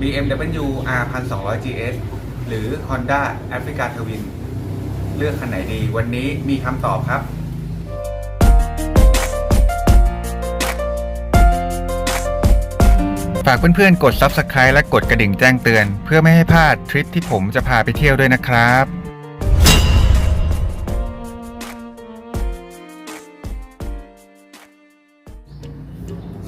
BMW R 1200 GS หรือ Honda Africa Twin เลือกคันไหนดี วันนี้มีคำตอบครับฝากเพื่อนๆ กด Subscribe และกดกระดิ่งแจ้งเตือน เพื่อไม่ให้พลาดทริปที่ผมจะพาไปเที่ยวด้วยนะครับ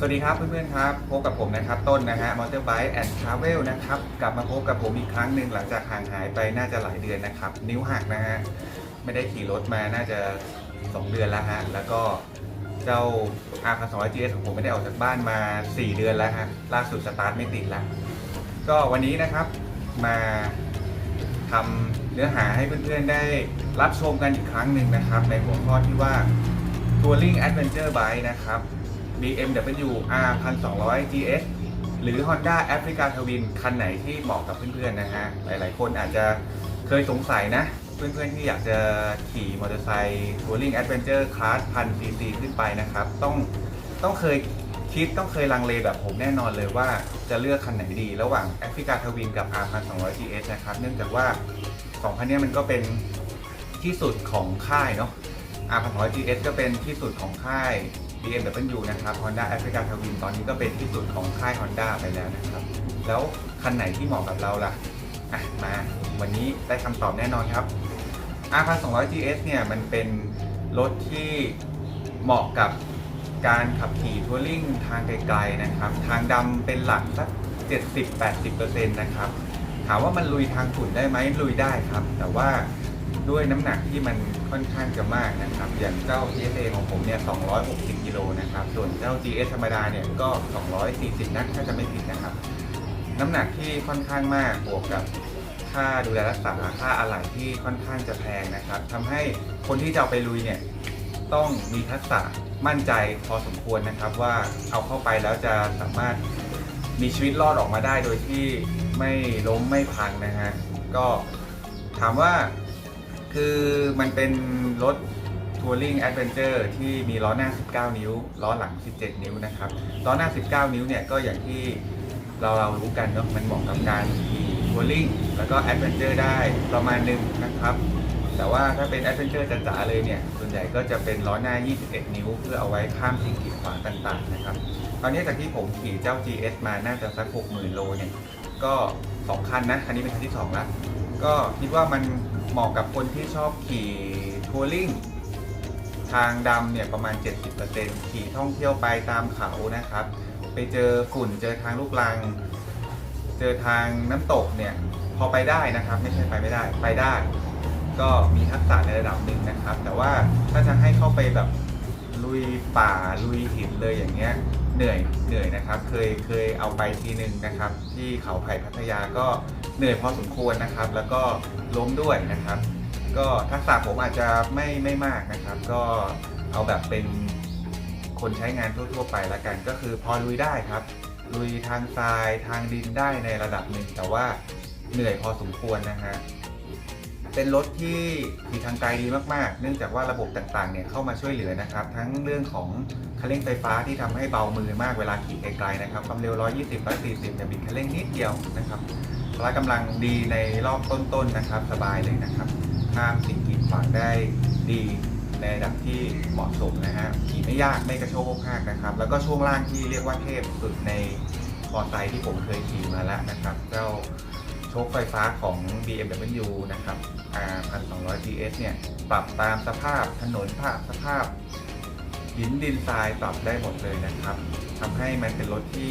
สวัสดีครับเพื่อนๆครับพบกับผมนะครับต้นนะฮะ Motorbike and Travel นะครับกลับมาพบกับผมอีกครั้งหนึ่งหลังจากห่างหายไปน่าจะหลายเดือนนะครับ นิ้วหักนะฮะไม่ได้ขี่รถมาน่าจะ 2 เดือนแล้วฮะแล้วก็เจ้า R 2 0 0 GS ของผมไม่ได้ออกจากบ้านมา 4 เดือนแล้วฮะล่าสุดสตาร์ทไม่ติดล้วก็วันนี้นะครับมาทำเนื้อหาให้เพื่อนๆได้รับชมกันอีกครั้งหนึ่งนะครับ ในหัวข้อที่ว่า Touring Adventure Bike นะครับ BMW R 1200 GS หรือ Honda Africa Twin คันไหนที่เหมาะกับเพื่อนๆนะฮะ หลายๆคนอาจจะเคยสงสัยนะ เพื่อนๆที่อยากจะขี่มอเตอร์ไซค์ Touring Adventure Class 1000 cc ขึ้นไปนะครับ ต้องต้องเคยคิดต้องเคยลังเลแบบผมแน่นอนเลยว่าจะเลือกคันไหนดี ระหว่าง Africa Twin กับ R 1200 GS นะครับ เนื่องจากว่าสองคันนี้มันก็เป็นที่สุดของค่ายเนาะ R 1200 GS ก็เป็นที่สุดของค่าย BMW นะครับ Honda Africa Twin ตอนนี้ก็เป็นที่สุดของค่าย Honda ไปแล้วนะครับ แล้วคันไหนที่เหมาะกับเราล่ะอะมา วันนี้ได้คำตอบแน่นอนครับ R 1200 GS เนี่ยมันเป็นรถที่เหมาะกับการขับขี่ทัวริงทางไกลๆนะครับ ทางดำเป็นหลักสัก 70-80%นะครับ ถามว่ามันลุยทางฝุ่นได้ไหมลุยได้ครับ แต่ว่าด้วยน้ำหนักที่มันค่อนข้างจะมากนะครับ อย่างเจ้า GSA ของผมเนี่ย 260 กิโลนะครับ ส่วนเจ้า GS ธรรมดาเนี่ยก็ 240 นักถ้าจะไม่ผิดนะครับ น้ำหนักที่ค่อนข้างมากบวกกับค่าดูแลรักษาค่าอะไหล่ที่ค่อนข้างจะแพงนะครับทำให้คนที่จะเอาไปลุยเนี่ยต้องมีทักษะมั่นใจพอสมควรนะครับว่าเอาเข้าไปแล้วจะสามารถมีชีวิตรอดออกมาได้โดยที่ไม่ล้มไม่พังนะฮะก็ถามว่าคือมันเป็นรถ ทัวริงแอดเวนเจอร์ที่มีล้อหน้า 19 นิ้ว ล้อหลัง 17 นิ้วนะครับ ล้อหน้า 19 นิ้วเนี่ยก็อย่างที่เราเรารู้กันเนาะมันเหมาะกับการขี่ทัวริงแล้วก็แอดเวนเจอร์ได้ประมาณหนึงนะครับ แต่ว่าถ้าเป็นแอดเวนเจอร์จ๋าๆเลยเนี่ย ส่วนใหญ่ก็จะเป็นล้อหน้า 21 นิ้ว เพื่อเอาไว้ข้ามสิ่งกีดขวางต่างๆนะครับ ตอนนี้จากที่ผมขี่เจ้า GS มาน่าจะสัก 60,000 โลเนี่ย ก็ 2 คันนะ คันนี้เป็นคันที่ 2 แล้ว ก็คิดว่ามันเหมาะกับคนที่ชอบขี่ทัวริง ทางดำเนี่ยประมาณ 70%ขี่ท่องเที่ยวไปตามเขานะครับ ไปเจอฝุ่นเจอทางลูกลัง เจอทางน้ำตกเนี่ยพอไปได้นะครับ ไม่ใช่ไปไม่ได้ไปได้ ก็มีทักษะในระดับหนึ่งนะครับ แต่ว่าถ้าจะให้เข้าไปแบบลุยป่าลุยหินเลยอย่างเงี้ยเหนื่อยเหนื่อยนะครับ เคยเคยเอาไปทีหนึ่งนะครับ ที่เขาไผ่พัทยาก็เหนื่อยพอสมควรนะครับ แล้วก็ล้มด้วยนะครับ ก็ทักษะผมอาจจะไม่ไม่มากนะครับ ก็เอาแบบเป็นคนใช้งานทั่วๆไปละกัน ก็คือพอลุยได้ครับ ลุยทางทรายทางดินได้ในระดับหนึ่ง แต่ว่าเหนื่อยพอสมควรนะฮะเป็นรถที่ขี่ทางไกลดีมากๆ เนื่องจากว่าระบบต่างๆ เนี่ยเข้ามาช่วยเหลือนะครับ ทั้งเรื่องของคันเร่งไฟฟ้าที่ทำให้เบามือมากเวลาขี่ไกลๆนะครับ ความเร็ว 120 140เนี่ยบิดคันเร่งนิดเดียวนะครับพละกำลังดีในรอบต้นๆนะครับ สบายเลยนะครับ ข้ามสิ่งกีดขวางได้ดีในระดับที่เหมาะสมนะฮะขี่ไม่ยากไม่กระโชกโคกนะครับ แล้วก็ช่วงล่างที่เรียกว่าเทพสุดในมอเตอร์ไซค์ที่ผมเคยขี่มาแล้วนะครับ เจ้าโชคไฟฟ้าของ BMW นะครับ R 1200 GS เนี่ย ปรับตามสภาพถนนภาพสภาพหินดินทรายปรับได้หมดเลยนะครับทำให้มันเป็นรถที่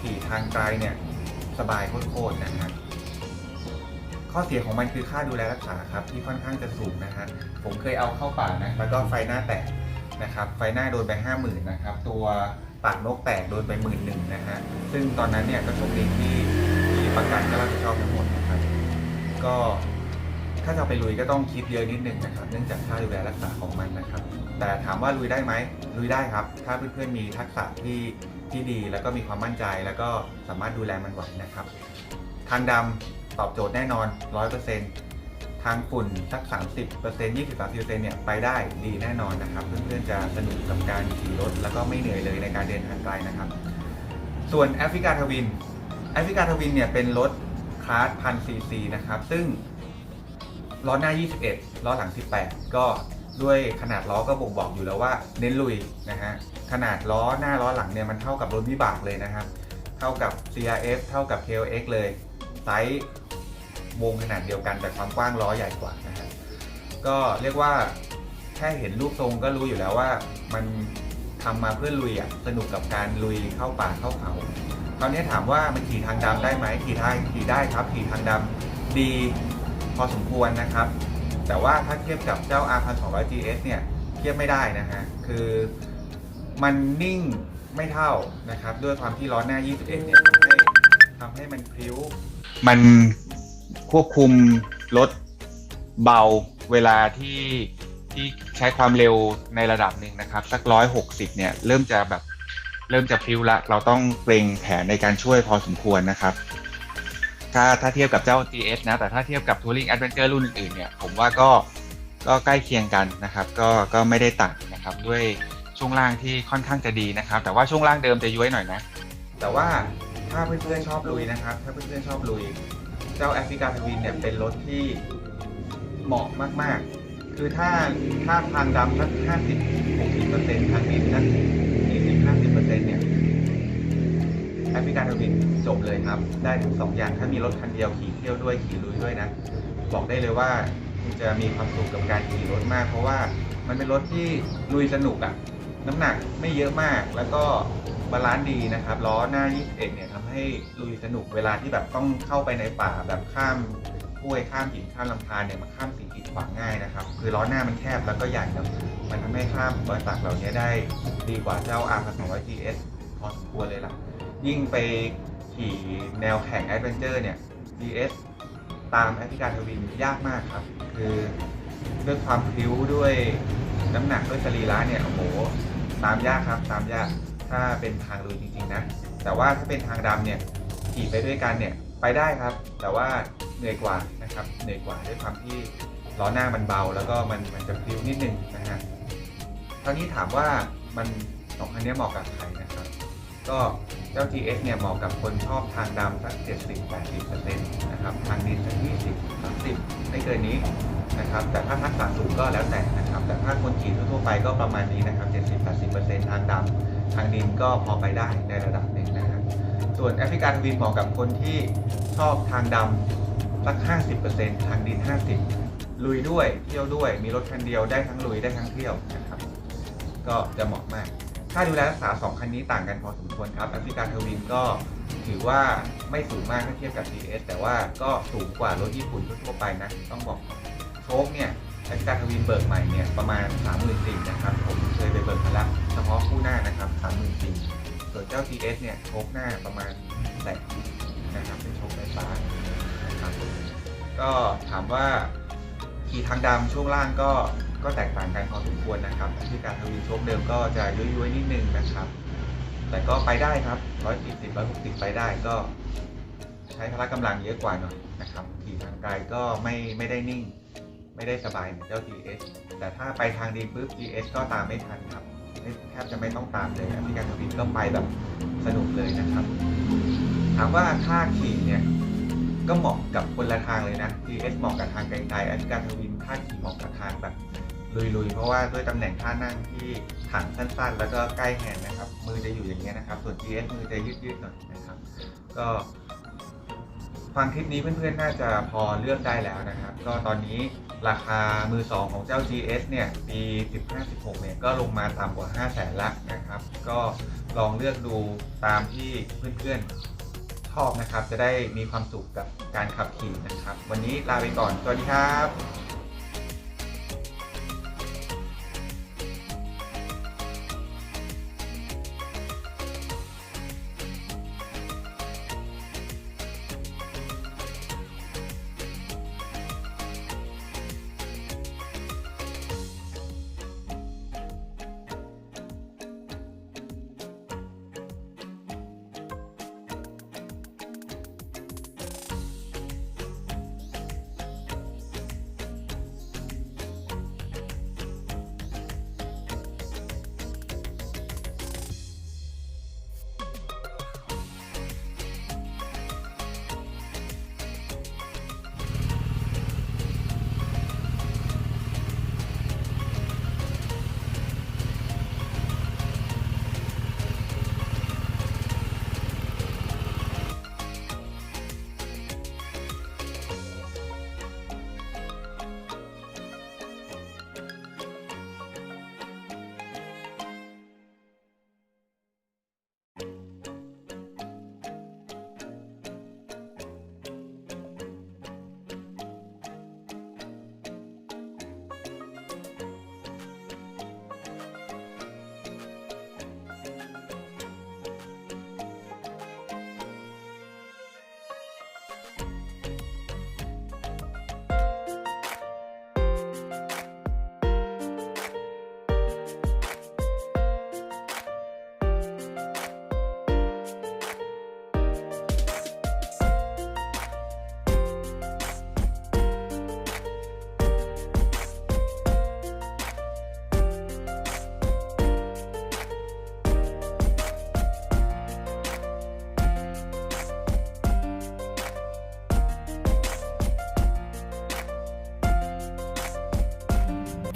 ขี่ทางไกลเนี่ย สบายโคตรๆนะฮะ ข้อเสียของมันคือค่าดูแลรักษาครับที่ค่อนข้างจะสูงนะฮะผมเคยเอาเข้าป่านะแล้วก็ไฟหน้าแตกนะครับไฟหน้าโดนไปห้าหมื่นนะครับตัวปากนกแตกโดนไปหมื่นหนึ่งนะฮะซึ่งตอนนั้นเนี่ยก็โชคดีที่ที่ประกันก็รับผิดชอบทั้งหมดนะครับก็ถ้าจะไปลุยก็ต้องคิดเยอะนิดนึงนะครับ เนื่องจากค่าดูแลรักษาของมันนะครับ แต่ถามว่าลุยได้ไหมลุยได้ครับ ถ้าเพื่อนๆมีทักษะที่ที่ดีแล้วก็มีความมั่นใจแล้วก็สามารถดูแลมันไหวนะครับ ทางดำตอบโจทย์แน่นอน 100%ทางฝุ่นสัก 30% 20-30%เนี่ยไปได้ดีแน่นอนนะครับ เพื่อนๆจะสนุกกับการขี่รถ แล้วก็ไม่เหนื่อยเลยในการเดินทางไกลนะครับ ส่วนแอฟริกาทวินแอฟริกาทวินเนี่ยเป็นรถคลาสพันซีซีนะครับ ซึ่งล้อหน้า 21 ล้อหลัง 18 ก็ด้วยขนาดล้อก็บ่งบอกอยู่แล้วว่าเน้นลุยนะฮะ ขนาดล้อหน้าล้อหลังเนี่ยมันเท่ากับรถวิบากเลยนะครับ เท่ากับ CRF เท่ากับ KLX เลย ไซส์วงขนาดเดียวกันแต่ความกว้างล้อใหญ่กว่านะฮะก็เรียกว่าแค่เห็นรูปทรงก็รู้อยู่แล้วว่ามันทำมาเพื่อลุยอะสนุกกับการลุยเข้าป่าเข้าเขาคราวนี้ถามว่ามันขี่ทางดำได้ไหมขี่ทางขี่ได้ครับขี่ทางดำดีพอสมควรนะครับ แต่ว่าถ้าเทียบกับเจ้า R 1 2 0 0 GS เนี่ยเทียบไม่ได้นะฮะคือมันนิ่งไม่เท่านะครับ ด้วยความที่ล้อหน้า 21 เนี่ยทำให้ทำให้มันพลิ้ว มันควบคุมรถเบาเวลาที่ที่ใช้ความเร็วในระดับหนึ่งนะครับ สักร้อยหกสิบเนี่ยเริ่มจะแบบเริ่มจะพิ้วละ เราต้องเกรงแผนในการช่วยพอสมควรนะครับ ถ้าถ้าเทียบกับเจ้า GS นะ แต่ถ้าเทียบกับ Touring Adventure รุ่นอื่นๆเนี่ย ผมว่าก็ก็ใกล้เคียงกันนะครับ ก็ก็ไม่ได้ต่างนะครับ ด้วยช่วงล่างที่ค่อนข้างจะดีนะครับ แต่ว่าช่วงล่างเดิมจะย้วยหน่อยนะ แต่ว่า ถ้าเพื่อนๆชอบลุยนะครับ ถ้าเพื่อนๆชอบลุย เจ้าแอฟริกาทวินเนี่ยเป็นรถที่เหมาะมากๆ คือถ้าถ้าทางดำสักห้าสิบหกสิบเปอร์เซ็นต์ทางดินสักสี่สิบห้าสิบเปอร์เซ็นต์เนี่ยแอฟริกาทวินจบเลยครับ ได้ทั้งสองอย่างถ้ามีรถคันเดียวขี่เที่ยวด้วยขี่ลุยด้วยนะบอกได้เลยว่าคุณจะมีความสุขกับการขี่รถมาก เพราะว่ามันเป็นรถที่ลุยสนุกอะ น้ำหนักไม่เยอะมากแล้วก็บาลานซ์ดีนะครับล้อหน้า 21 เนี่ยทำให้ลุยสนุกเวลาที่แบบต้องเข้าไปในป่าแบบข้ามห้วยข้ามหินข้ามลำธารเนี่ยมันข้ามสิ่งกีดขวางง่ายนะครับ คือล้อหน้ามันแคบแล้วก็ใหญ่ครับมันทำให้ข้ามบริษัทเหล่านี้ได้ดีกว่าเจ้า R 2 0 0 GS พอสมควรเลยล่ะ ยิ่งไปขี่แนวแข่งแอดเวนเจอร์เนี่ย GS ตามแอฟริกาทวินยากมากครับ คือด้วยความพลิ้วด้วย น้ำหนักด้วยสรีระเนี่ยโอ้โหตามยากครับตามยากถ้าเป็นทางลุยจริง ๆ นะ แต่ว่าถ้าเป็นทางดำเนี่ยขี่ไปด้วยกันเนี่ยไปได้ครับ แต่ว่าเหนื่อยกว่านะครับเหนื่อยกว่าด้วยความที่ล้อหน้ามันเบา แล้วก็มันมันจะพลิ้วนิดนึงนะฮะคราวนี้ถามว่ามันสองคันนี้เหมาะกับใครนะครับ ก็เจ้า GS เนี่ยเหมาะกับคนชอบทางดำสัก 70-80%นะครับ ทางดินสัก 20-30ไม่เกินนี้ นะครับ แต่ถ้าทักษะสูงก็แล้วแต่นะครับ แต่ถ้าคนขี่ทั่วไปก็ประมาณนี้นะครับ 70-80%ทางดำทางดินก็พอไปได้ในระดับหนึ่งนะครับ ส่วนแอฟริกันวินเหมาะกับคนที่ชอบทางดำสัก 50%ทางดิน 50 ลุยด้วยเที่ยวด้วย มีรถคันเดียวได้ทั้งลุยได้ทั้งเที่ยวนะครับ ก็จะเหมาะมาก ค่าดูแลรักษา 2 คันนี้ต่างกันพอสมควรครับแอฟริกาทวินก็ถือว่าไม่สูงมากถ้าเทียบกับ GS แต่ว่าก็สูงกว่ารถญี่ปุ่นทั่วไปนะ ต้องบอก ชคเนี่ยแอฟริกาทวินเบิกใหม่เนี่ยประมาณ34,000นะครับ ผมเคยไปเบิกมาแล้วเฉพาะคู่หน้านะครับ34,000ส่วนเจ้า GS เนี่ยโชคหน้าประมาณแสนนะครับเป็นโชคไฟฟ้านะครับก็ถามว่าขี่ทางดำช่วงล่างก็ก็แตกต่างกันพอสมควรนะครับที่การทวีโชคเดิมก็จะย้อยๆนิดนึงนะครับ แต่ก็ไปได้ครับ140 160 ไปได้ก็ใช้พละกำลังเยอะกว่าหน่อยนะครับขี่ทางไกลก็ไม่ไม่ได้นิ่ง ไม่ได้สบายเหมือนเจ้า GS แต่ถ้าไปทางดีปุ๊บ GS ก็ตามไม่ทันครับแทบจะไม่ต้องตามเลยอพิการทวินก็ไปแบบสนุกเลยนะครับ ถามว่าถ้าขี่เนี่ยก็เหมาะกับคนละทางเลยนะ GS เหมาะกับทางไกลๆอพิการทวินถ้าขี่เหมาะกับทางแบบลุยๆ เพราะว่าด้วยตำแหน่งท่านั่งที่ถังสั้นๆ แล้วก็ใกล้แฮนด์นะครับ มือจะอยู่อย่างเงี้ยนะครับ ส่วน GS มือจะยืดๆหน่อยนะครับ ก็ ฟังคลิปนี้เพื่อนๆ น่าจะพอเลือกได้แล้วนะครับ ก็ตอนนี้ราคามือ 2 ของเจ้า GS เนี่ย ปี 15-16 เนี่ย ก็ลงมาต่ำกว่า5 0 0แสนละนะครับ ก็ลองเลือกดูตามที่เพื่อนๆ ชอบนะครับ จะได้มีความสุขกับการขับขี่นะครับ วันนี้ลาไปก่อน สวัสดีครับ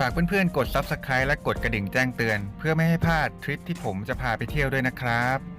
ากเพื่อนๆ กด Subscribe และกดกระดิ่งแจ้งเตือน เพื่อไม่ให้พลาดทริปที่ผมจะพาไปเที่ยวด้วยนะครับ